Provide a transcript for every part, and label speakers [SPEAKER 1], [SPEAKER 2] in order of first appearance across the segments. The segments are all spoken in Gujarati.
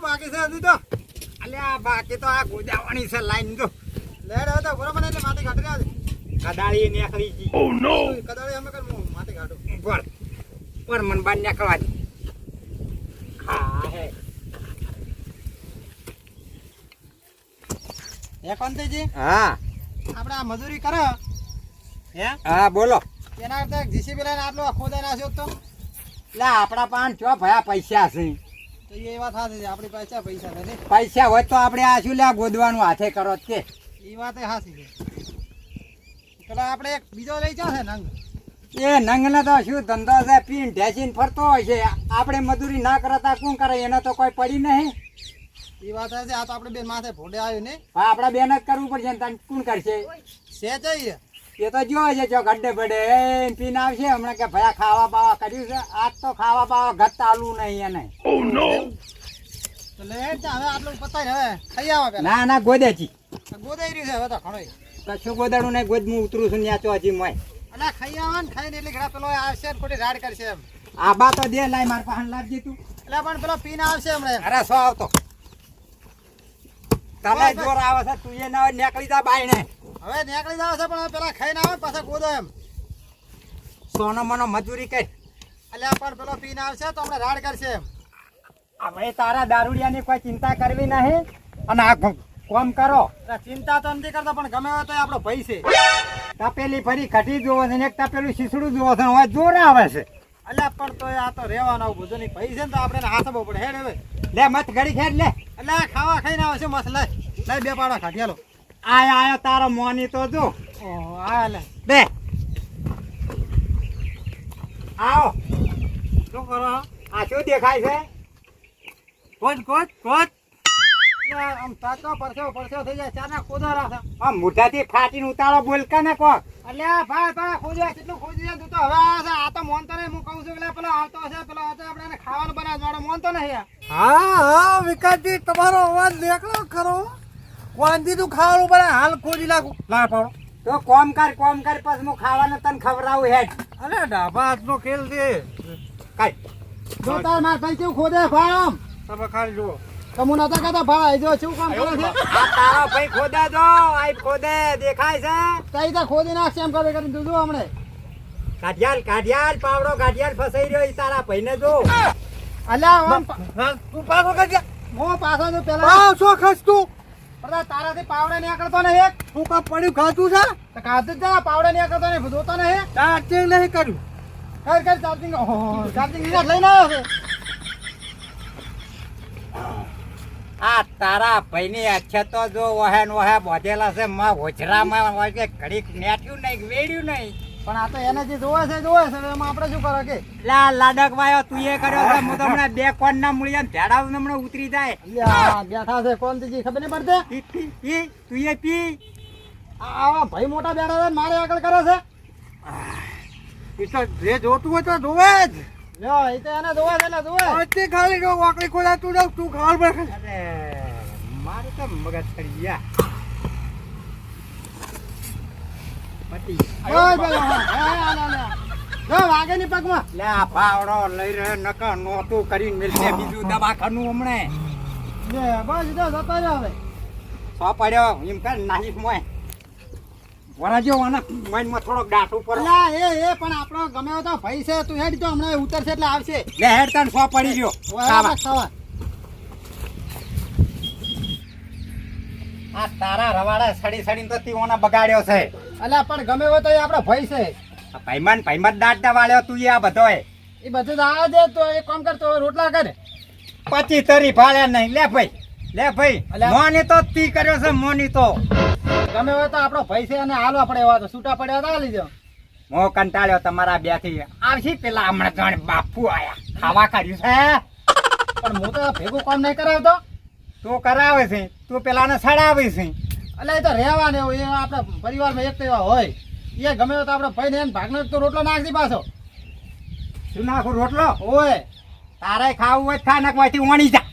[SPEAKER 1] કેટલું બાકી છે હજી તો?
[SPEAKER 2] અલ્યા બાકી તો આ ગોદાવણી છે લાઈન તો
[SPEAKER 1] લેડ હવે તો બરોબર એટલે માથે કાઢી રહ્યા છે
[SPEAKER 2] કદાળી નીકળી ગઈ
[SPEAKER 1] કદાળી અમે કર માથે ઘાટો
[SPEAKER 2] પર પર મન બાર નીકળવા દે. હા હે.
[SPEAKER 1] હે કોંતીજી
[SPEAKER 2] હા.
[SPEAKER 1] આપણે આ મજૂરી કરો? હે?
[SPEAKER 2] હા બોલો.
[SPEAKER 1] એના કરતા જીસીબી લઈને આટલો ખોદાઈ નાખ્યો તો?
[SPEAKER 2] એટલે આપણા પાન ચો ભયા પૈસા છે.
[SPEAKER 1] તો એ વાત છે આપણી પાસે પૈસા છે
[SPEAKER 2] પૈસા હોય તો આપણે આ શું લ્યા ગોદવાનું હાથે કરો કે
[SPEAKER 1] એ વાત એ સાચી છે. પેલા આપણે એક બીજો લઈ જાવ છે નંગ.
[SPEAKER 2] એ નંગને તો શું ધંધો છે પીન ઢેસીને ફરતો હોય છે. આપણે મજૂરી ના કરતા કોણ કરે? એને તો કોઈ પડી નહીં.
[SPEAKER 1] એ વાત છે આ તો આપણે બે માથે ભોડે આવ્યું ને.
[SPEAKER 2] હા, આપણે બેન જ કરવું પડશે ને તને કોણ કરશે?
[SPEAKER 1] છે જઈએ
[SPEAKER 2] એ તો જોવે છે જો ગड्ढे પડે એમ પીને આવશે. હમણાં કે ભયા ખાવા બાવા કર્યું છે. આજ તો ખાવા બાવા ઘર ચાલુ નહીં એને.
[SPEAKER 1] હવે ખાઈ આવા
[SPEAKER 2] ના ના ગોદેજી
[SPEAKER 1] ગોદાઈ રહ્યું છે હવે તો ઘણો
[SPEAKER 2] કશું ગોદાડું નહીં ગોદ હું ઉતરું છું ન્યા હજી મોય.
[SPEAKER 1] અલા ખાઈ આવા ને ખાઈને એટલે ઘણા પેલો આવશે ને ખોટી રાડ કરશે એમ.
[SPEAKER 2] આ બા તો દે લાય માર પાહન લાવજે તું.
[SPEAKER 1] એટલે પણ પેલો પીને આવશે હમણાં
[SPEAKER 2] અરે સો આવતો. તને જોર આવે છે તું એ ના હોય નીકળી જા બાયણે.
[SPEAKER 1] હવે નીકળી જાવ છે પણ પેલા ખાઈ ખાઈને આવે પાછા કૂદો એમ.
[SPEAKER 2] સોનો મનો મજૂરી કઈ
[SPEAKER 1] અલ્યા પણ પેલો પીન આવશે તો આપણે રાડ કરશે એમ.
[SPEAKER 2] હવે તારા દારૂડિયાની કોઈ ચિંતા કરવી નહીં અને આ કોમ કરો.
[SPEAKER 1] ચિંતા તો નથી કરતો પણ ગમે હોય તો આપણો ભાઈ છે.
[SPEAKER 2] તપેલી ફરી ખટી જોવો છે ને એક તપેલું શીસડું જોવો છે હવે જોર આવે છે.
[SPEAKER 1] અલ્યા પણ તો આ તો રહેવાનો બધું નહીં. ભાઈ છે ને તો આપણે હાથવો પડે. હેડ હવે.
[SPEAKER 2] લે મત ઘડી ખેડ લે.
[SPEAKER 1] એટલે ખાવા ખાઈને આવશે મસ્ત. લઈ લઈ બે પાડા ખાટિયાલો
[SPEAKER 2] આય આયો તારો મોની તો જો.
[SPEAKER 1] ઓહો આ લે
[SPEAKER 2] બે. આવો.
[SPEAKER 1] શું કરો
[SPEAKER 2] આ શું દેખાય છે?
[SPEAKER 1] કોચ કોચ કોચ આમ તાતો પરસેવો થઈ જાય ચારના કોદા રાખે
[SPEAKER 2] આ મોઢાથી ફાટીને કે ને કોક
[SPEAKER 1] અલ્યા ભાઈ ભાઈ ખોજ્યા કેટલું ખોજી તું તો હવે આ તો નહીં હું કહું છું કે પેલો આવતો હશે પેલો આવતો આપણે ખાવાનું બનાવે મારો મોનતો નહીં
[SPEAKER 3] હા હા વિકાસજી તમારો અવાજ દેખલો ખરો. વાંધી તું ખાવાનું પડે હાલ ખોજી નાખું લા પાડો.
[SPEAKER 2] તો કોમ કર કોમ કર પછી હું ખાવાનું તને ખવડાવું હેડ.
[SPEAKER 3] અરે ડાબા હાથનો ખેલ દે
[SPEAKER 2] કાઈ
[SPEAKER 1] જો તાર માર ભાઈ કેવું ખોદે ફાળમ.
[SPEAKER 3] તમે ખાલી જુઓ.
[SPEAKER 1] તો હું નતા કહેતા ભાઈ જો શું કામ કરો છે?
[SPEAKER 2] આ તારો ભાઈ ખોદે જો આઈ ખોદે દેખાય છે?
[SPEAKER 1] તઈ તો ખોદી નાખશે એમ કરે કરીને જોજો હમણે.
[SPEAKER 2] કાઢિયાલ કાઢિયાલ પાવડો કાઢિયાલ ફસાઈ રહ્યો ઈ તારા ભાઈને જો.
[SPEAKER 1] અલ્યા આમ
[SPEAKER 3] તું પાછો કાઢિયા
[SPEAKER 1] હું પાછો પેલા
[SPEAKER 3] પાછો ખસ તું.
[SPEAKER 1] પણ તારાથી પાવડે નીકળતો ને એક.
[SPEAKER 3] હું કા પડ્યું ખાતું છે?
[SPEAKER 1] તો ખાતું જ પાવડે નીકળતો ને જોતો ને
[SPEAKER 3] ચાર્જિંગ નહીં કર્યું.
[SPEAKER 1] કર કર ચાર્જિંગ. ઓહો ચાર્જિંગ લઈને આવ્યો છે.
[SPEAKER 2] આ તારા ભાઈની અચ્છા તો જો વહે ને વહે બોધેલા છે માં હોજરામાં હોય કે ઘડીક નેટ્યું નહીં વેડ્યું નહીં.
[SPEAKER 1] પણ આ તો એને જે જોવે છે જોવે છે. એમાં આપણે શું કરો કે?
[SPEAKER 2] લા લાડક વાયો તું એ કર્યો છે હું તમને બે કોણ ના મૂળિયા ભેડા હમણાં ઉતરી જાય.
[SPEAKER 1] બેઠા છે કોણ તીજી ખબર નહીં પડતી?
[SPEAKER 2] પી, તું એ પી.
[SPEAKER 1] આ- આવા ભાઈ મોટા બેઠા છે મારે આગળ કરે છે?
[SPEAKER 3] એ તો જે જોતું હોય તો જોવે જ.
[SPEAKER 1] લ્યો એ તો એને જોવે છે એટલે જોવે
[SPEAKER 3] ખાલી જો વાકડી ખોલા તું જાવ તું ખાલ પડે
[SPEAKER 2] અરે મારે તો મગજ કરી ગયા પતી.
[SPEAKER 1] ઓય પેલો, હા, હા, હા, હા, હા. જો વાગે ની પગમાં.
[SPEAKER 2] લે આ પાવડો લઈ રહ્યો નકર નોતું કરીને મિલશે બીજું દવાખાનું હમણે.
[SPEAKER 1] લે, બસ જો જતો હવે.
[SPEAKER 2] સો એમ કર નાખી મોય. વરાજો વાના માઇન્ડમાં થોડોક દાટ ઉપર.
[SPEAKER 1] એ એ પણ આપણો ગમે તો ભાઈ છે તું હેડ તો હમણાં ઉતરશે એટલે આવશે.
[SPEAKER 2] લે હેડ તને સો પડી ગયો ખાવા.
[SPEAKER 1] ખાવા.
[SPEAKER 2] આ તારા રવાડા સડી સડીને તો તીઓના બગાડ્યો છે.
[SPEAKER 1] અલ્યા પણ ગમે હોય તો એ આપણો ભાઈ છે
[SPEAKER 2] ભાઈમાન ભાઈમાન દાંતના વાળ્યો તું એ આ બધો
[SPEAKER 1] એ બધું તો દે તો એ કામ કરતો રોટલા કરે.
[SPEAKER 2] પછી તરી ફાળ્યા નહીં. લે ભાઈ લે ભાઈ. મોની તો તી કર્યો છે મોની તો.
[SPEAKER 1] ગમે હોય તો આપણો ભાઈ છે અને હાલો આપણે એવા તો છૂટા પડ્યા હતા લીધો
[SPEAKER 2] મો કંટાળ્યો તમારા બેથી આવશે પેલા હમણાં જાણે બાપુ આયા. ખાવા કર્યું છે
[SPEAKER 1] પણ હું તો ભેગું કામ નહીં કરાવતો.
[SPEAKER 2] તું કરાવે છે તું પેલાને સડાવે છે.
[SPEAKER 1] એટલે એ તો રહેવાને હોય એ આપણા પરિવારમાં એક તો એવા હોય. એ ગમે તો આપણે ભાઈને એને ભાગનો તો રોટલો નાખી પાછો.
[SPEAKER 2] શું નાખો રોટલો?
[SPEAKER 1] હોય
[SPEAKER 2] તારે ખાવું હોય ખા નાખ વાંચી વણી જા.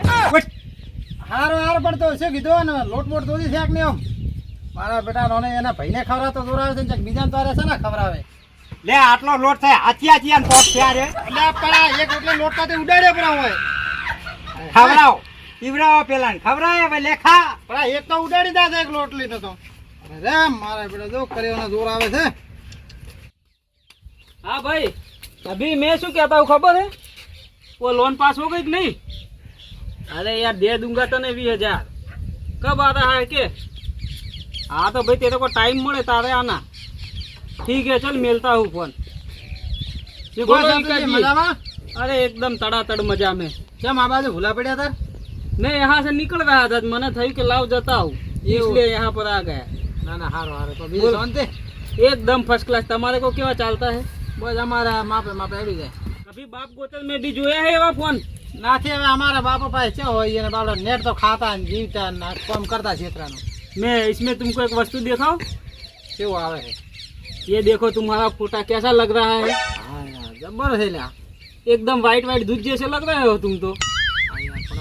[SPEAKER 1] હારો હાર પણ તો શું કીધું ને લોટ મોટ દોરી છે નહીં આમ? મારા બેટા નોને એના ભાઈને ખવડાવતો દોરાવે છે ને બીજાને તારે છે ને ખવડાવે.
[SPEAKER 2] લે આટલો લોટ થાય હાથી હાથી આમ પોટ થયા રે
[SPEAKER 1] એટલે પણ એક રોટલો લોટ કાતે ઉડાડ્યો પણ હોય.
[SPEAKER 2] ખવડાવ. પીવડાવો પેલા ખવડાય ભાઈ લેખા.
[SPEAKER 1] પણ એક તો ઉડાડી દાદા એક લોટલી નતો અરે મારા બેટા જો કર્યો જોર આવે છે.
[SPEAKER 4] હા ભાઈ અભી મેં શું કહેતા ખબર હે? ઓ લોન પાસ હો ગઈ કે નહીં? અરે યાર દે દુંગા તને વીસ હજાર. કબ આતા હા કે? હા તો ભાઈ તે કોઈ ટાઈમ મળે તારે આના. ઠીક
[SPEAKER 1] હે
[SPEAKER 4] ચલ
[SPEAKER 1] મેલતા
[SPEAKER 4] હું
[SPEAKER 1] ફોન.
[SPEAKER 4] અરે એકદમ તડાતડ મજા મેં
[SPEAKER 1] કેમ આ બાજુ ભૂલા પડ્યા તાર?
[SPEAKER 4] मैं यहाँ से निकल रहा था मैंने थी कि लाओ जाता हूँ इसलिए यहाँ पर आ गया
[SPEAKER 1] ના ના હારો હારો તો
[SPEAKER 4] બોલ.
[SPEAKER 1] બીજું શાંતિ
[SPEAKER 4] एकदम फर्स्ट क्लास તમારે को કેવા ચાલતા है
[SPEAKER 1] બસ અમારા માપે માપે આવી જાય
[SPEAKER 4] कभी बाप गोचर में भी જોયા है એવા ફોન
[SPEAKER 1] નાથી હવે અમારા બાપા પાસે છે હોય એને બાપડા નેટ તો ખાતા ને જીવતા ને આ કામ કરતા છેતરાનું
[SPEAKER 4] मैं इसमें तुमको एक वस्तु दिखाऊं
[SPEAKER 1] કેવું આવે છે
[SPEAKER 4] ये देखो तुम्हारा फोटा कैसा लग रहा है
[SPEAKER 1] હા યાર જબર છે લ્યા
[SPEAKER 4] एकदम वाइट वाइट दूध जैसे लग रहे हो तुम तो
[SPEAKER 1] હા યાર, પણ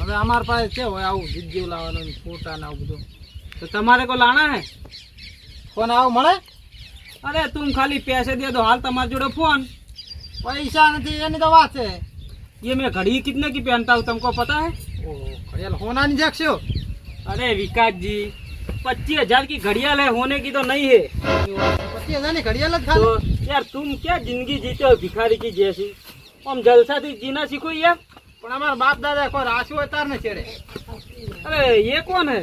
[SPEAKER 1] હવે અમારા પાસે છે હોય આવું જીજ્યું લાવવાનું ને ફોટા ને આવું બધું
[SPEAKER 4] तो तुम्हारे को लाना है
[SPEAKER 1] ફોન આવું મળે
[SPEAKER 4] अरे तुम खाली पैसे दे दो हाल तुम्हारे जोड़े फोन
[SPEAKER 1] પૈસા નથી એની તો વાત છે
[SPEAKER 4] ये मैं घड़ी कितने की पहनता हूँ तुमको पता है
[SPEAKER 1] ઓહો ઘડિયાળ હોનાની જગશો
[SPEAKER 4] अरे विकास जी पच्चीस हजार की घड़ियाल है होने की तो नहीं है
[SPEAKER 1] પચીસ હજારની ઘડિયાળ જ
[SPEAKER 4] तो
[SPEAKER 1] ખાલી
[SPEAKER 4] यार तुम क्या जिंदगी जीते हो भिखारी की जैसी हम जलसा थी जीना सीखो यार
[SPEAKER 1] પણ અમારા બાપ દાદા કોઈ રાસુ હોય તાર ને છેડે.
[SPEAKER 4] અરે એ કોણ હે?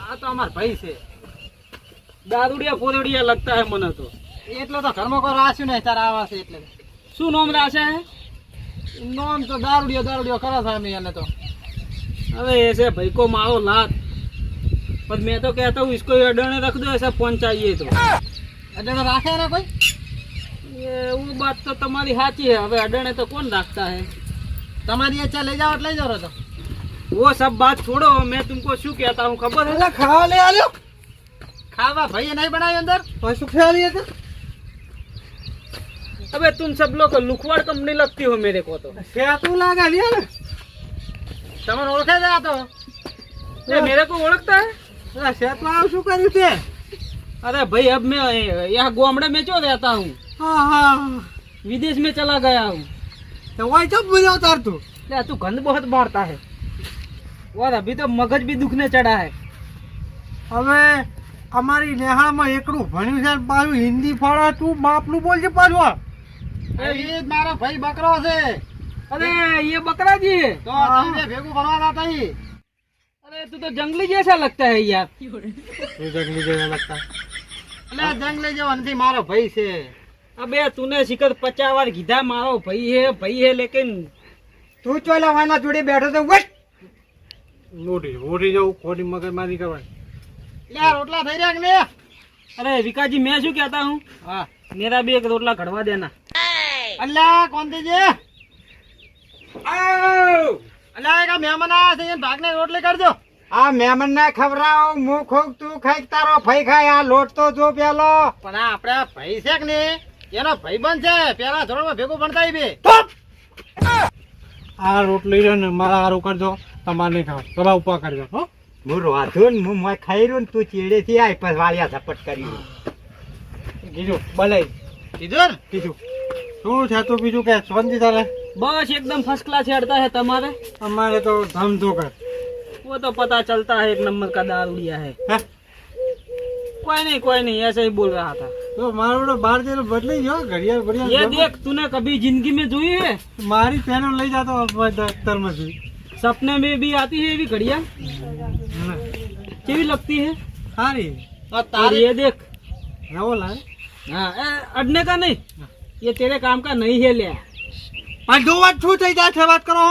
[SPEAKER 1] આ તો અમાર ભાઈ છે.
[SPEAKER 4] દારૂડિયા ફોરડિયા લગતા હે મને તો.
[SPEAKER 1] એટલો તો ઘરમાં કોઈ રાસ્યું નહીં તારા આવા છે એટલે.
[SPEAKER 4] શું નોમ રાશે હે?
[SPEAKER 1] નામ તો દારૂડિયો દારૂડિયો કરે છે અમે એને તો.
[SPEAKER 4] હવે એ છે ભાઈ કો મારો લાત. પણ મેં તો કહેતા હું ઇસકો અડણે રખ દો એસે ફોન
[SPEAKER 1] ચાહીએ તો. અડણે રાખે ને કોઈ?
[SPEAKER 4] એવું હું વાત તો તમારી સાચી હે. હવે અડણે તો કોણ રાખતા હે?
[SPEAKER 1] તમારી ઈચ્છા લઈ જાઓ એટલે લઈ જાઓ તો
[SPEAKER 4] वो सब बात छोड़ो मैं तुमको शू कहता हूँ खबर है
[SPEAKER 3] ખાવા લઈ આલ્યો
[SPEAKER 1] ખાવા ભાઈએ નહીં બનાવ્યું અંદર
[SPEAKER 3] શું ખ્યાલ હતા
[SPEAKER 4] अबे तुम सब लोग लुखवाड़ कंपनी लगती हो मेरे को तो
[SPEAKER 3] સેતું લાગે લ્યો ને
[SPEAKER 1] તમને ઓળખે છે આ તો
[SPEAKER 4] ये मेरे को ओळखता है
[SPEAKER 3] આ સેતું આવું શું કર્યું તે
[SPEAKER 4] अरे भाई अब मैं यहाँ गोमड़े में क्यों रहता हूँ
[SPEAKER 3] હા હા
[SPEAKER 4] विदेश में चला गया हूँ
[SPEAKER 3] તો વાય ચમ બોલ્યો તાર તું
[SPEAKER 4] ले तू गंद बहुत मारता है और अभी तो मगज भी दुखने चढ़ा है
[SPEAKER 3] હવે અમારી નેહાળમાં એકડું ભણ્યું છે ને પાછું હિન્દી ફાળા તું બાપનું બોલજે પાછું આ.
[SPEAKER 1] એ ઈ જ મારો ભાઈ બકરો છે
[SPEAKER 4] अरे ये बकरा जी है
[SPEAKER 1] તો તમે બે ભેગું ભણવા જતા ઈ.
[SPEAKER 4] अरे तू तो जंगली जैसा लगता है यार
[SPEAKER 1] એટલે જંગલી જેવો નથી મારો ભાઈ છે
[SPEAKER 4] અબે તુને શિકર પચાસ વાર કીધા મારો ભાઈ હે ભાઈ હે લેકિન
[SPEAKER 2] તું ચોલા લવાના જોડે બેઠો તો વટ
[SPEAKER 3] ઓઢી ઓઢી જાવ ખોટી મગજ મારી કરવાની.
[SPEAKER 1] લે રોટલા થઈ રહ્યા
[SPEAKER 4] ને અરે વિકાસજી મેં શું કહેતા હું?
[SPEAKER 1] હા.
[SPEAKER 4] મેરા બે એક રોટલા ઘડવા દેના.
[SPEAKER 1] અલ્લા કોણ
[SPEAKER 2] દેજે
[SPEAKER 1] અલ્લા એક મહેમાન આયા છે એને ભાગને રોટલી કરજો.
[SPEAKER 2] આ મહેમાન ને ખવડાવો મુખ ખોક તું ખાઈ તારો ફઈ ખાય આ લોટ તો જો પેલો.
[SPEAKER 1] પણ આપડે ફઈ છે કે નહીં? એનો ભાઈ બંધ છે પેલા ધોરણમાં ભેગું ભણતા ઈ બે
[SPEAKER 3] આ રોટલી છે ને મારા હારું કરજો તમારે નહીં ખાવ તમારા ઉપા કરજો હો
[SPEAKER 2] હું રોધો ને હું મોય ખાઈ રહ્યો ને તું ચેડે થી આય પછી વાળિયા ઝપટ કરી
[SPEAKER 3] કીધું બોલાય
[SPEAKER 1] કીધું ને
[SPEAKER 3] કીધું શું છે તું બીજું કે શાંતિ તારે
[SPEAKER 4] बस एकदम फर्स्ट क्लास चढ़ता है तुम्हारे
[SPEAKER 3] અમારે તો ધમધો કર
[SPEAKER 4] वो तो पता चलता है एक नंबर का दारूडिया है
[SPEAKER 3] હે
[SPEAKER 4] कोई नहीं कोई नहीं ऐसे ही बोल रहा था
[SPEAKER 3] तो मारो बड़ो बाहर जेल बदली जो घड़ियाल
[SPEAKER 4] बढ़िया
[SPEAKER 3] ये
[SPEAKER 4] देख तूने कभी जिंदगी में जोई है
[SPEAKER 3] मारी पहन ले जाता हूँ दफ्तर में से
[SPEAKER 4] सपने में भी आती है ये भी घड़ियाल केवी लगती है
[SPEAKER 1] सारी
[SPEAKER 4] और
[SPEAKER 1] तारे
[SPEAKER 4] ये देख
[SPEAKER 3] ना बोला
[SPEAKER 4] है अड़ने का नहीं ये तेरे काम का नहीं है ले
[SPEAKER 3] दो बात छूट जाए बात करो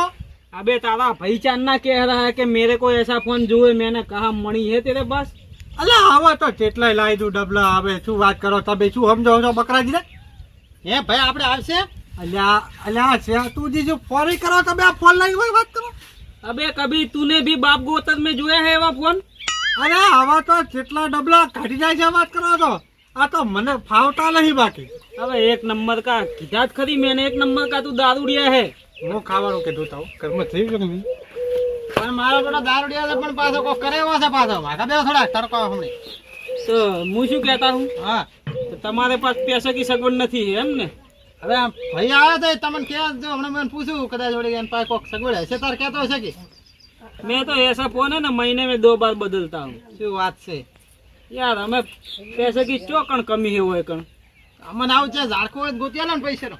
[SPEAKER 4] अबे तारा भाईचान ना कह रहा है कि मेरे को ऐसा फोन जो है मैंने कहा मणि है तेरे पास
[SPEAKER 3] અલ્યા આવા તો કેટલાય લાવી દઉં ડબલા આવે. શું વાત કરો તમે? શું સમજો છો બકરાજીને?
[SPEAKER 1] હે ભાઈ આપણે આવશે?
[SPEAKER 3] અલ્યા અલ્યા છે. તું જી જો ફોન કરો તમે આ ફોન લાવી હોય વાત કરો.
[SPEAKER 4] અબે કભી તુને ભી બાપ ગોતર મેં જોયા હે એવા ફોન?
[SPEAKER 3] અરે આવા તો કેટલા ડબલા કાઢી જાય છે વાત કરો તો. આ તો મને ફાવતા નહીં બાકી.
[SPEAKER 4] હવે એક નંબર કા કીધા જ ખરી મેં એક નંબર કા તું દારૂડિયા
[SPEAKER 3] હે? હું ખાવાનું કીધું તો કર્મ થઈ ગયું
[SPEAKER 1] પણ મારો બેટો દારૂડિયા પણ પાછો કોક કરે એવો છે પાછો. માગા બે થોડા તડકો હમણે.
[SPEAKER 4] તો હું શું કહેતા હું?
[SPEAKER 1] હા.
[SPEAKER 4] તો તમારે પાસે પૈસા કી સગવડ નથી એમ ને?
[SPEAKER 1] હવે ભાઈ આવે તો તમને કે હમણાં મને પૂછ્યું કદાચ વળી એને પાસે કોક સગવડ હશે તાર કહેતો હશે કે?
[SPEAKER 4] મેં તો એસા ફોન હે ને મહિને મેં દો બાર બદલતા હું.
[SPEAKER 1] શું વાત છે?
[SPEAKER 4] યાર અમે પૈસા કી ચોકણ કમી હોય કણ?
[SPEAKER 1] અમને આવું છે ઝાડખું ગોત્યા ને પૈસાનો.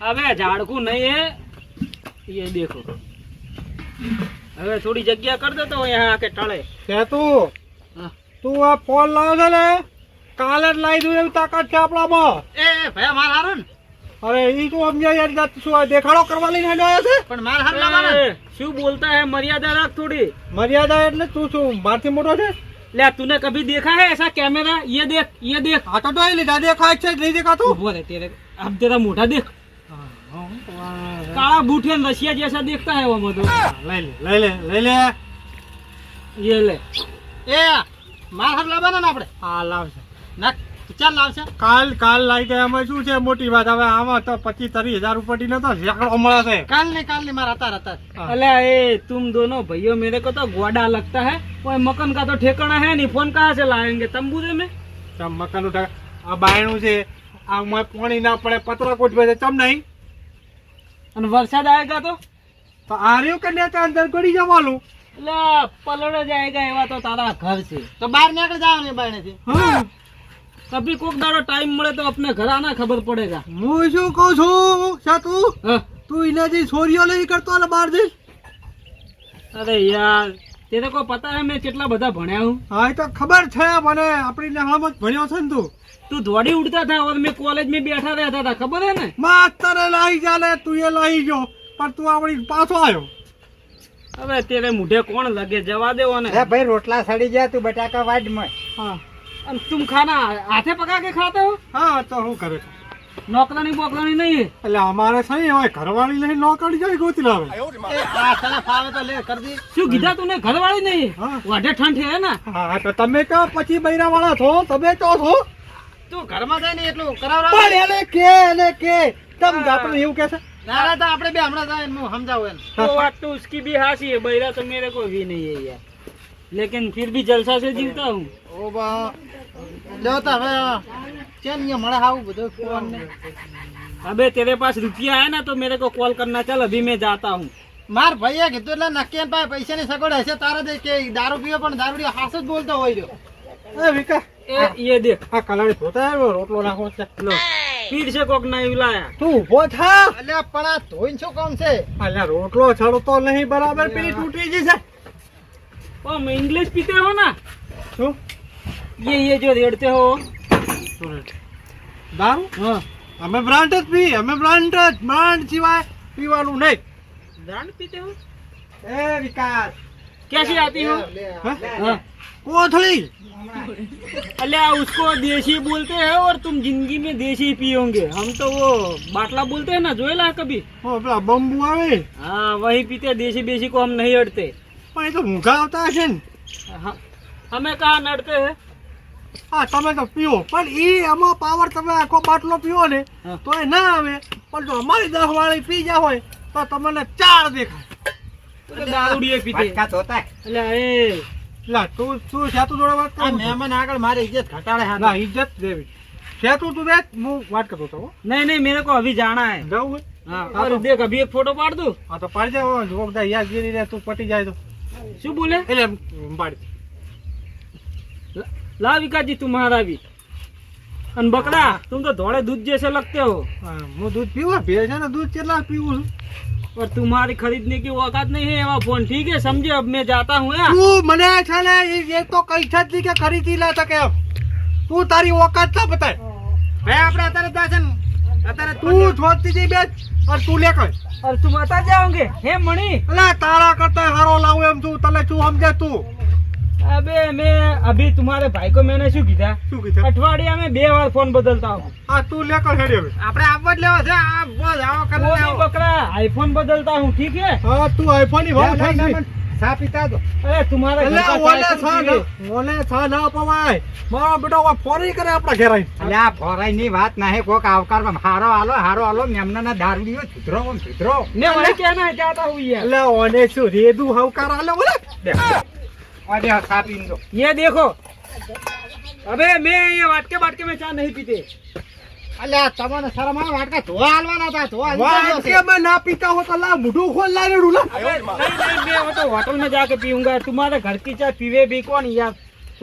[SPEAKER 4] હવે ઝાડખું નહીં હે એ દેખો. હવે થોડી જગ્યા કરી દેતો અહીંયા કે ટળે
[SPEAKER 3] કે તું? તું આ ફોન લાવ છે ને કાલે જ લાવી દઉં એવી તાકાત છે આપણામાં.
[SPEAKER 1] એ ભાઈ માર હારો ને.
[SPEAKER 3] અરે ઈ તું સમજાય યાર જાત શું દેખાડો કરવા લઈને આવ્યો છે?
[SPEAKER 1] પણ માર હાર ના.
[SPEAKER 4] શું બોલતા હે? મર્યાદા રાખ થોડી.
[SPEAKER 3] મર્યાદા એટલે તું શું મારથી મોટો છે?
[SPEAKER 4] લે તને કભી દેખા હે? એસા કેમેરા યે દેખ યે દેખ.
[SPEAKER 3] હા તો તો લીધા દેખાય છે નહીં દેખાતું?
[SPEAKER 4] બોલે તેરે. આમ તેરા મોઢા દેખ. હા કાળા બૂઠે ને રશિયા જેસા દેખતા હે વો તો.
[SPEAKER 3] લઈ લે લઈ લે લઈ લે.
[SPEAKER 4] એ લે.
[SPEAKER 1] એ માર હાથ લાવવાના ને આપણે?
[SPEAKER 3] હા લાવશે.
[SPEAKER 1] ના ચાલ લાવશે.
[SPEAKER 3] કાલ કાલ લાવી ગયા એમાં શું છે? મોટી વાત. હવે આમાં તો પચીસ ત્રીસ હજાર ઉપરથી નતો સેકડો મળે છે.
[SPEAKER 1] કાલ ને કાલ ને મારા હતા હતા
[SPEAKER 3] અલે
[SPEAKER 4] એ તુમ દોનો ભાઈઓ મેરે કો તો ગોડા લગતા હે. કોઈ મકન કા તો ઠેકણા હે નહીં. ફોન કહાં છે લાવેંગે તંબુ દે મેં?
[SPEAKER 3] તમ મકાન ઉઠા આ બાયણું છે. આ મોય પાણી ના પડે પતરા કોટ ચમ નહીં?
[SPEAKER 4] અને વરસાદ આવેગા
[SPEAKER 3] તો? તો આર્યો કે તો અંદર ગડી જવાનું?
[SPEAKER 4] એટલે પલડો જાયગા એવા તો તારા ઘર છે.
[SPEAKER 1] તો બહાર નીકળ જવાનું બારણેથી
[SPEAKER 3] હા.
[SPEAKER 4] કભી કોક દાડો ટાઈમ મળે તો આપણે ઘર આના ખબર પડે પડેગા
[SPEAKER 3] હું શું કહું છું સાતુ તું એનાથી છોરીઓ લઈ કરતો અને બહાર જઈશ
[SPEAKER 4] અરે યાર તે તો કોઈ પતા હે મેં કેટલા બધા ભણ્યા હું.
[SPEAKER 3] હા એ તો ખબર છે મને. આપણી નહામાં જ ભણ્યો છે ને તું.
[SPEAKER 4] તું દોડી ઉડતા થા ઓર મે કોલેજ મે બેઠા રહેતા હતા ખબર હે ને?
[SPEAKER 3] માસ્તરે લઈ જાલે તું એ લઈ ગયો પણ તું આપણી પાછો આવ્યો.
[SPEAKER 4] હવે તેરે મુઢે કોણ લગે જવા દેવો ને.
[SPEAKER 2] હે ભાઈ રોટલા સડી ગયા તું બટાકા વાડ મે
[SPEAKER 3] હા.
[SPEAKER 4] અને તું ખાના હાથે પકા કે ખાતો
[SPEAKER 3] હા? તો હું કરે
[SPEAKER 4] નોકરાની બોકરાની નહીં
[SPEAKER 3] એટલે અમારે સહી ને હવે ઘરવાળી નહીં નોકરી જાય ગોતી લાવે.
[SPEAKER 1] આ
[SPEAKER 4] શું કીધા તું ઘરવાળી નહીં વાઢે ઠંડ છે ને?
[SPEAKER 3] હા તો તમે કહો પછી બૈરા વાળા છો? તમે તો છો?
[SPEAKER 1] તું ઘરમાં થાય ને એટલું કરાવરાવ.
[SPEAKER 3] પણ એને કે એને કે. તમ આપણે એવું
[SPEAKER 1] કહેશે નારા તો આપણે બે હમણાં થાય હું સમજાવું એને
[SPEAKER 4] તો વાત તો ઉસકી ભી હાસી હે બૈરા તો મેરે કોઈ વી નહીં હે યાર. લેકિન ફિર ભી જલસા સે જીવતા હું.
[SPEAKER 1] ઓ બા. લ્યો તો હવે ચેન યે મળે આવું બધો ફોન ને.
[SPEAKER 4] અબે તેરે પાસ રૂપિયા હે ને તો મેરે કો કોલ કરના ચાલ અભી મેં જાતા હું.
[SPEAKER 1] માર ભાઈએ કીધું એટલે નક્કી પૈસા ની સગવડ હશે તારા દે કે દારૂ પીવો પણ દારૂ હાસ જ બોલતો હોય રહ્યો.
[SPEAKER 3] એ વિકા
[SPEAKER 4] એ ઈએ દેખ
[SPEAKER 3] આ કલાડી પોતા રોટલો નાખો છે.
[SPEAKER 4] લો. છે કોક ના વિલાયા
[SPEAKER 3] તું ઊભો થા.
[SPEAKER 1] અલ્યા આ ધોઈન શું કામ છે?
[SPEAKER 3] અલ્યા રોટલો છડતો નહીં બરાબર? પેલી તૂટી ગઈ
[SPEAKER 4] છે. ઓ ઇંગ્લિશ પીતે હો ના?
[SPEAKER 3] શું?
[SPEAKER 4] યે યે જો રેડતે હો.
[SPEAKER 3] દારૂ?
[SPEAKER 4] હા.
[SPEAKER 3] અમે બ્રાન્ડ જ પી અમે બ્રાન્ડ જ બ્રાન્ડ સિવાય પીવાનું નહીં.
[SPEAKER 4] પીતે
[SPEAKER 3] એ વિકાસ.
[SPEAKER 4] કેસી આતી હો?
[SPEAKER 3] હા.
[SPEAKER 4] हाँ
[SPEAKER 3] કોથળી
[SPEAKER 4] अल्या उसको देसी बोलते हैं और तुम जिंदगी में देसी पियोगे हम तो वो बाटला बोलते हैं ना जोएला कभी
[SPEAKER 3] ઓ પેલા બંબુ આવે
[SPEAKER 4] हाँ वही पीते हैं, देसी बेसी को हम नहीं अड़ते
[SPEAKER 3] પણ એ તો ઊંઘા આવતા હશે ને
[SPEAKER 4] हाँ, हमें कहाँ नड़ते हैं
[SPEAKER 3] હા તમે તો પીવો પણ ઈ આમાં પાવર તમે આખો બાટલો પીવો ને
[SPEAKER 4] હા.
[SPEAKER 3] તો એ ના આવે પણ જો અમારી દસ વાળી પી જા હોય તો તમને ચાર દેખાય
[SPEAKER 4] तो दारूडिये पीते
[SPEAKER 2] બટકા ધોતા
[SPEAKER 4] अल्या ए
[SPEAKER 3] લા તું તું સેતુ જોડે વાત
[SPEAKER 1] મહેમાન આગળ મારી ઇજ્જત ઘટાડે હા
[SPEAKER 3] ના દેવી. સેતુ તું બેઠ હું વાત કરતો
[SPEAKER 4] તો નહીં નહીં મેરે કો અભી જાણા
[SPEAKER 3] જાઉં
[SPEAKER 4] હા અરે એક ફોટો પાડ દઉં.
[SPEAKER 3] હા તો પાડ જાવ જો રે તું પટી જાય તો.
[SPEAKER 4] શું બોલે?
[SPEAKER 3] એટલે
[SPEAKER 4] લા વિકાસજી તું મહારાવી तुम्हारा भी अन बकरा तुम तो धोड़े दूध जैसे लगते हो
[SPEAKER 3] હા, હું દૂધ પીવું ભેળ છે ને દૂધ કેટલા પીવું છું
[SPEAKER 4] और तुम्हारी खरीदने की औकात नहीं है वो फोन ठीक है समझे अब मैं जाता हूँ यार
[SPEAKER 3] તું મને છે ને એ- એ તો કઈ છે જ નહીં કે ખરીદી લે શકે એમ તું તારી ઓકાત ના બતાય
[SPEAKER 1] ભાઈ આપણે અત્યારે ત્યાં છે ને અત્યારે
[SPEAKER 3] તું છોડતી જઈ બેસ અને તું લે કર
[SPEAKER 4] और तुम आता जाओगे हे मणि
[SPEAKER 3] અલા તારા કરતા હારો લાવું એમ છું તને શું સમજે તું
[SPEAKER 4] अबे मैं अभी तुम्हारे भाई को मैंने शू कीधा
[SPEAKER 3] શું કીધું
[SPEAKER 4] अठवाडिया में बे बार फोन बदलता हूँ
[SPEAKER 3] હા તું લે કર હેડી હવે
[SPEAKER 1] આપણે આપવા જ લેવો છે આ બોલ આવો
[SPEAKER 4] वो
[SPEAKER 1] કરી
[SPEAKER 4] भी
[SPEAKER 1] લેવો
[SPEAKER 4] बकरा आईफोन बदलता हूँ ठीक है
[SPEAKER 3] હા તું આઈફોન ની વાત
[SPEAKER 2] લે, લે,
[SPEAKER 3] થઈ
[SPEAKER 2] લે, ચા પીતા દો
[SPEAKER 4] अरे तुम्हारे घर
[SPEAKER 3] એટલે
[SPEAKER 4] का
[SPEAKER 3] ઓલે
[SPEAKER 4] चाय
[SPEAKER 3] છા
[SPEAKER 4] सब
[SPEAKER 3] ના ઓલે છા ના પવાય મારો બેટો હવે ફોન ય કરે આપણા ઘેર આવીને.
[SPEAKER 2] એટલે આ ભોરાઈ ની વાત નહીં કોક આવકારમાં હારો હાલો હારો હાલો એમના ના દારૂડીઓ સુધરો આમ સુધરો
[SPEAKER 4] मैं वही कहना चाहता हूँ यार
[SPEAKER 3] એટલે ઓને શું રેદુ હવકાર આલે ઓલે
[SPEAKER 2] અરે આ ચા પીને દો
[SPEAKER 4] ये देखो अबे मैं ये वाटके बाटके में चाय नहीं पीते
[SPEAKER 1] અલ્યા તમને શરમ આવે વાટકા ધોવા હાલવાના હતા ધોવા હાલી
[SPEAKER 3] વાહ,
[SPEAKER 1] ગયો છે.
[SPEAKER 3] કે મેં ના પીતા હો તો લા મોઢું ખોલ લા રેડું લા
[SPEAKER 4] नहीं नहीं मैं वो तो होटल में जाके पीऊंगा तुम्हारे घर की चाय पीवे भी कौन यार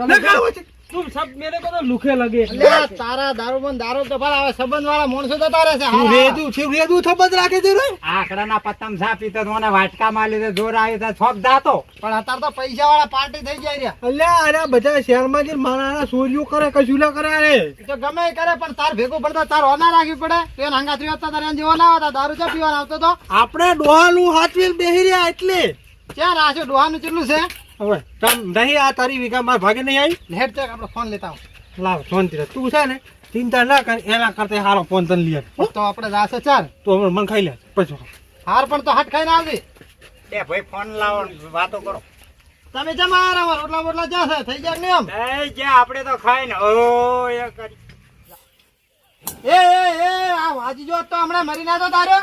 [SPEAKER 3] ને ખાવ છે
[SPEAKER 4] તું સબ મેરે તો લુખે લગે.
[SPEAKER 1] એટલે તારા દારૂબંધ દારૂ તો ભલા હવે સંબંધ વાળા માણસો તો તારે છે. હા
[SPEAKER 3] રેદુ છે રેદુ સંબંધ રાખે છે રે
[SPEAKER 2] આકડાના પતંગ સા પીતો મને વાટકા માં લીધે જોર આવી તો છોક દાતો.
[SPEAKER 1] પણ અત્યારે તો પૈસા વાળા પાર્ટી થઈ જાય રહ્યા.
[SPEAKER 3] એટલે અરે બધા શહેરમાં જઈને મારા સોરીઓ કરે કશુલા કરે રે
[SPEAKER 1] તો ગમે કરે પણ તાર ભેગો પડતા તાર ઓના રાખી પડે. તે હંગા ત્રી હતા તારે જેવો ના આવતા દારૂ ચા પીવાનો આવતો તો?
[SPEAKER 3] આપણે ડોહાનું હાથવીલ બેહી રહ્યા એટલે.
[SPEAKER 1] ક્યાં રાખ્યું ડોહાનું ચેટલું છે?
[SPEAKER 3] હવે તમ નહીં આ તારી વિગા માર ભાગે નહીં આવી?
[SPEAKER 1] હેડ ચેક આપણે ફોન લેતા આવું.
[SPEAKER 3] લાવ શાંતિ રાખ. તું છે ને ચિંતા ના કર એના કરતા હારો ફોન તને લઈ
[SPEAKER 1] તો આપણે જાશે ચાલ
[SPEAKER 3] તો હમણાં મન ખાઈ લે પછી
[SPEAKER 1] હાર પણ તો હાથ ખાઈને આવજે.
[SPEAKER 2] એ ભાઈ ફોન લાવો વાતો કરો.
[SPEAKER 1] તમે જમા આરામ રોટલા બોટલા જશે થઈ જાય ને આમ
[SPEAKER 2] એ જે આપણે તો ખાઈને ઓ એ કરી.
[SPEAKER 1] એ એ એ આ વાજી જો તો હમણાં મરી ના તો તારો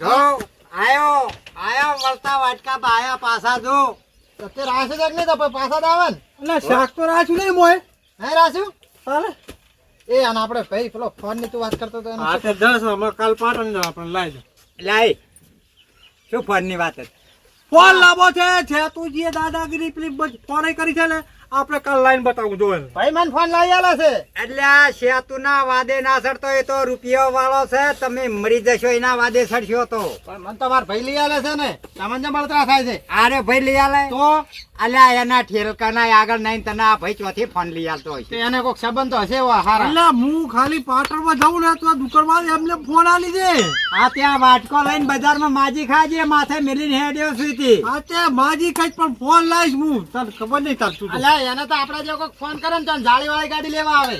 [SPEAKER 2] જો આયો આયો વળતા વાટકા આયા પાછા જો.
[SPEAKER 1] તો રાશે છે નહીં તો પછી પાછા જ આવે ને?
[SPEAKER 3] એટલે શાક તો રાખ્યું નહીં મોય
[SPEAKER 1] હે રાસુ
[SPEAKER 3] હાલે.
[SPEAKER 1] એ અને આપણે ભાઈ પેલો ફોનની તું વાત કરતો તો એનો
[SPEAKER 3] હા તે દસ અમે કાલ પાટણ જવા આપણે લાવી દો
[SPEAKER 2] લાઈ શું ફોનની વાત હતી?
[SPEAKER 3] ફોન લાવો છે છે તું જે દાદાગીરી પેલી બધ ફોન કરી છે ને આપણે કાલ લાઈન બતાવું જો
[SPEAKER 1] ભાઈ મને ફોન લઈ આલે છે.
[SPEAKER 2] એટલે આ સેતુના વાદે ના સડતો એ તો રૂપિયો વાળો છે તમે મરી જશો એના વાદે સડશો તો.
[SPEAKER 1] પણ મને તો ભાઈ લઈ આલે છે ને. તમને બળતરા થાય છે.
[SPEAKER 2] અરે ભાઈ લઈ આલે.
[SPEAKER 1] તો
[SPEAKER 2] અલ્યા એના ઠેલકાના આગળ નહીં તને આ ભાઈ ચોથી ફોન લઈ હોય
[SPEAKER 1] એને કોઈક સંબંધ હશે હારા?
[SPEAKER 3] એટલે હું ખાલી પાટણમાં જાઉં ને તો દુકાનમાં એમને ફોન આલી દે.
[SPEAKER 2] આ ત્યાં વાટકો લઈને બજારમાં માજી ખાજે માથે મેલીને હેડ્યો સુઈતી
[SPEAKER 3] આ માજી ખાઈ પણ ફોન લાવીશ હું. તને ખબર નહીં તાર
[SPEAKER 1] અલ્યા એને તો આપડે જો કોઈક ફોન કરે ને તને જાળી વાળી ગાડી લેવા આવે.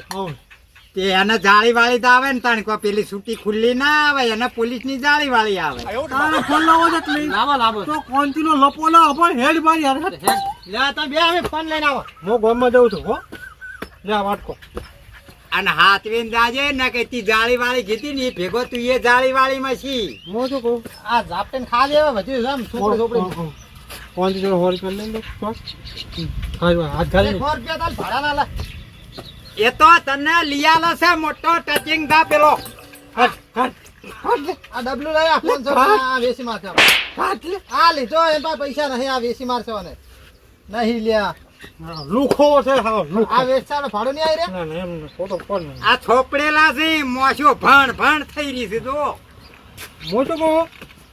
[SPEAKER 2] તે એને જાળી વાળી તો આવે ને તાણ કોઈ પેલી છૂટી ખુલ્લી ના આવે એને પોલીસની જાળી વાળી આવે
[SPEAKER 3] તારે ફોન લાવો છે એટલે
[SPEAKER 1] લાવો લાવો.
[SPEAKER 3] તો કોન્ટીનો લપો લાવો પણ હેડ મારી યાર
[SPEAKER 1] લે તમે બે ફોન લઈને આવો.
[SPEAKER 3] હું ગામમાં જાઉં છું હો. લે વાટકો.
[SPEAKER 2] અને હાથવીને જાજે ને કે તી જાળી વાળી કીધી ને ભેગો તું એ જાળી વાળી માં છી
[SPEAKER 3] હું શું કહું?
[SPEAKER 1] આ ઝાપટીને ખા લેવા બધું આમ છોકરી છોકરી
[SPEAKER 3] કોન્ટીનો હોલ કરી લઈને હાથ ઘાલી
[SPEAKER 1] સો રૂપિયા તાલ ભાડા ના લે.
[SPEAKER 2] એ તો તને લિયાલો છે મોટો ટચિંગ દા પેલો.
[SPEAKER 1] આ ડબલું લઈ આ પાંચસો રૂપિયા આ વેસી મારશે આ લીધો એમ પાસે પૈસા નહીં આ વેસી મારશે અને. નહીં લ્યા.
[SPEAKER 3] લુખો છે
[SPEAKER 1] આ વેચાણ ભાડું નહીં આવી રે
[SPEAKER 3] એમ ફોટો ફોન
[SPEAKER 2] આ છોપડેલા છે મોશું ભણ ભણ થઈ રહી છે જો
[SPEAKER 3] હું શું કહું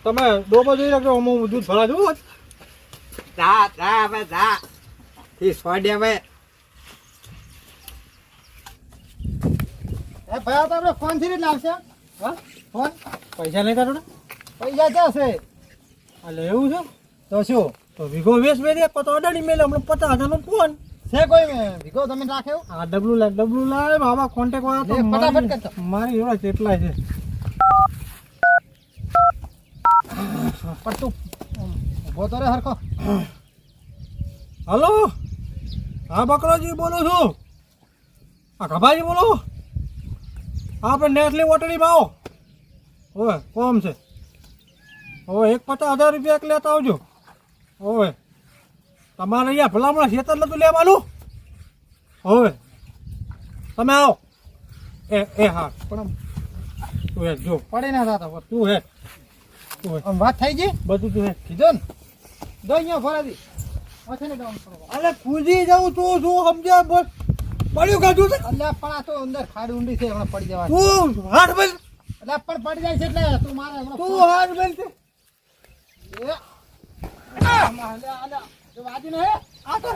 [SPEAKER 3] તમે ડોબો જોઈ રાખજો હું દૂધ ભરા જવું
[SPEAKER 2] જા જા હવે જા. થી સોડે હવે.
[SPEAKER 1] એ ભાઈ તો આપણે ફોનથી જ લાવશે. હા? ફોન
[SPEAKER 3] પૈસા નહીં તારો
[SPEAKER 1] પૈસા ક્યાં છે
[SPEAKER 3] એટલે એવું છે?
[SPEAKER 1] તો શું?
[SPEAKER 3] તો વિગો વેસ મેરી એક તો અડાડી મેલે હમણાં પચાસ હજારનો ફોન
[SPEAKER 1] છે કોઈ વિગો તમે રાખ્યો
[SPEAKER 3] આ ડબલું લાય ડબલું લાય બાબા કોન્ટેક વાળા તો
[SPEAKER 1] ફટાફટ કરતો.
[SPEAKER 3] મારી એવા કેટલા છે?
[SPEAKER 1] પણ તું ઊભો તો રે હરખો.
[SPEAKER 3] હલો? હા બકરોજી બોલું છું? આ ગભાજી બોલો હા આપણે નેસલી વોટરીમાં આવો ઓવે કોમ છે? ઓવે એક પચાસ હજાર રૂપિયા એક લેતા આવજો. ઓવે તમારે અહીંયા ભલામણ ખેતર નતું લેવાનું? ઓવે તમે આવો. એ એ હા પણ તું હે જો.
[SPEAKER 1] પડી ના થતા
[SPEAKER 3] તું હે. તું હે
[SPEAKER 1] વાત થઈ ગઈ?
[SPEAKER 3] બધું તું હે.
[SPEAKER 1] કીધો ને? દો અહીંયા ફરાદી
[SPEAKER 3] અરે કૂદી જાઉં તું શું સમજ્યા? બોલ પડ્યું કાઢું છે?
[SPEAKER 1] અલ્યા પણ આ તો અંદર ખાડ ઊંડી છે હમણાં પડી જવા
[SPEAKER 3] તું હાથ બેલ
[SPEAKER 1] એટલે પણ પડી જાય છે એટલે તું મારે
[SPEAKER 3] તું હાથ બેલ છે.
[SPEAKER 1] એ. વાજી ને આ તો.